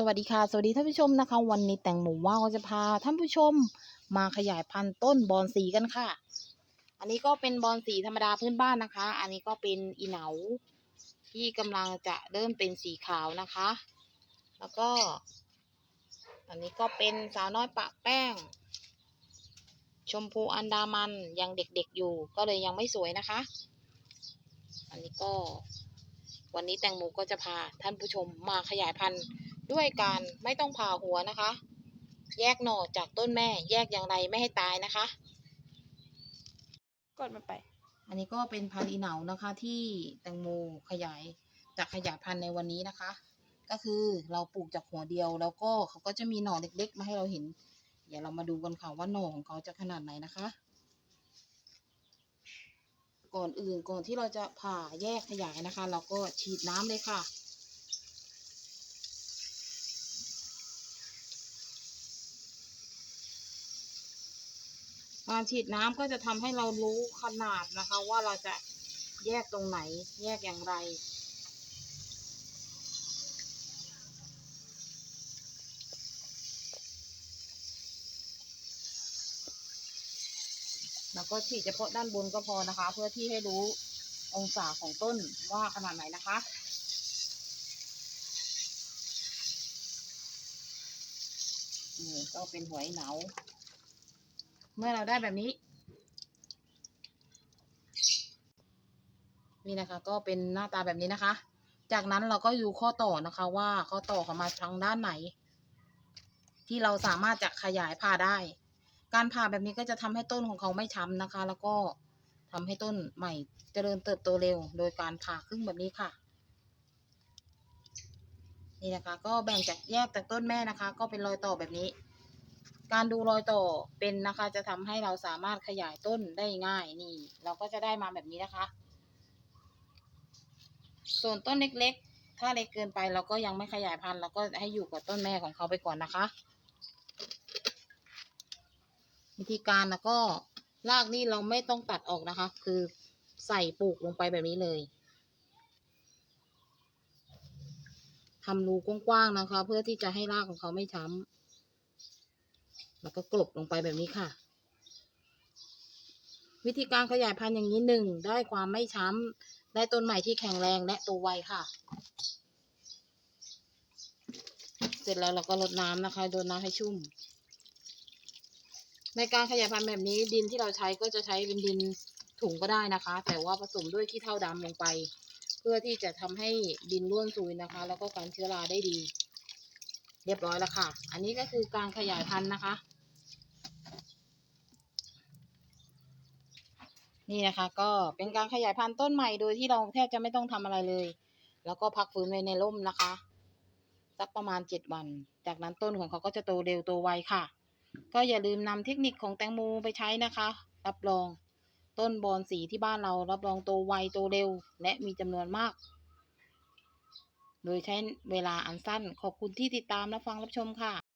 สวัสดีค่ะ สวัสดีท่านผู้ชมนะคะ วันนี้แต่งหมูว่าวจะพาท่านผู้ชมมาขยายพันธุ์ต้นบอนสีกันค่ะ อันนี้ก็เป็นบอนสีธรรมดาพื้นบ้านนะคะ อันนี้ก็เป็นอีเหนา ที่กำลังจะเริ่มเป็นสีขาวนะคะ แล้วก็ อันนี้ก็เป็นสาวน้อยปะแป้ง ชมพูอันดามันยังเด็กๆอยู่ ก็เลยยังไม่สวยนะคะ อันนี้ก็ วันนี้แตงโมก็จะพาท่านผู้ชมมาขยายพันธุ์ ด้วยการไม่ต้องผ่าหัวนะคะ แยกหน่อจากต้นแม่ แยกอย่างไรไม่ให้ตายนะคะ กดมันไป อันนี้ก็เป็นพันธุ์อีเหนานะคะ ที่แตงโมขยายจะขยายพันธุ์ในวันนี้นะคะ ก็คือเราปลูกจากหัวเดียว แล้วก็เขาก็จะมีหน่อเล็กๆ มาให้เราเห็น เดี๋ยวเรามาดูกันค่ะว่าหน่อของเขาจะขนาดไหนนะคะ ก่อนอื่นก่อนที่เราจะผ่าแยกขยายนะคะ เราก็ฉีดน้ำเลยค่ะ การฉีดน้ำก็จะทำให้เรารู้ขนาดนะคะ ว่าเราจะแยกตรงไหน แยกอย่างไร แล้วก็ฉีดเฉพาะด้านบนก็พอนะคะ เพื่อที่ให้รู้องศาของต้นว่าขนาดไหนนะคะนี่ก็เป็นหัวไอ้เหนา เมื่อเราได้แบบนี้ นี่นะคะ ก็เป็นหน้าตาแบบนี้นะคะ จากนั้นเราก็ดูข้อต่อนะคะว่าข้อต่อเขามาทางด้านไหน ที่เราสามารถจะขยายผ่าได้ การผ่าแบบนี้ก็จะทำให้ต้นของเขาไม่ช้ำนะคะ แล้วก็ทำให้ต้นใหม่เจริญเติบโตเร็ว โดยการผ่าครึ่งแบบนี้ค่ะนี่นะคะ ก็แบ่งจากแยกจากต้นแม่นะคะ ก็เป็นรอยต่อแบบนี้ การดูรอยต่อเป็นนะคะจะทำให้เราสามารถขยายต้นได้ง่ายนี่ เราก็จะได้มาแบบนี้นะคะ ส่วนต้นเล็กๆ ถ้าเล็กเกินไปเราก็ยังไม่ขยายพันธุ์เราก็ให้อยู่กับต้นแม่ของเขาไปก่อนนะคะ วิธีการนะก็รากนี่เราไม่ต้องตัดออกนะคะ คือใส่ปลูกลงไปแบบนี้เลยทำรูกว้างๆนะคะ เพื่อที่จะให้รากของเขาไม่ช้ำ แล้วก็กลบลงไปแบบนี้ค่ะ วิธีการขยายพันธุ์อย่างนี้หนึ่งได้ความไม่ช้ำได้ต้นใหม่ที่แข็งแรงและโตไวค่ะ เสร็จแล้วเราก็รดน้ำนะคะโดนน้ำให้ชุ่ม ในการขยายพันธุ์แบบนี้ดินที่เราใช้ก็จะใช้เป็นดินถุงก็ได้นะคะ แต่ว่าผสมด้วยขี้เถ้าดำลงไป เพื่อที่จะทำให้ดินร่วนซุยนะคะ แล้วก็การเชื้อราได้ดีเรียบร้อยแล้วค่ะ อันนี้ก็คือการขยายพันธุ์นะคะ นี่นะคะ ก็เป็นการขยายพันธุ์ต้นใหม่โดยที่เราแทบจะไม่ต้องทำอะไรเลย แล้วก็พักฟื้นไว้ในร่มนะคะสักประมาณเจ็ดวัน จากนั้นต้นของเขาก็จะโตเร็วโตไวค่ะ ก็อย่าลืมนำเทคนิคของแตงโมไปใช้นะคะ รับรองต้นบอนสีที่บ้านเรารับรองโตไวโตเร็ว และมีจำนวนมาก โดยใช้เวลาอันสั้นขอบคุณที่ติดตามรับฟังรับชมค่ะ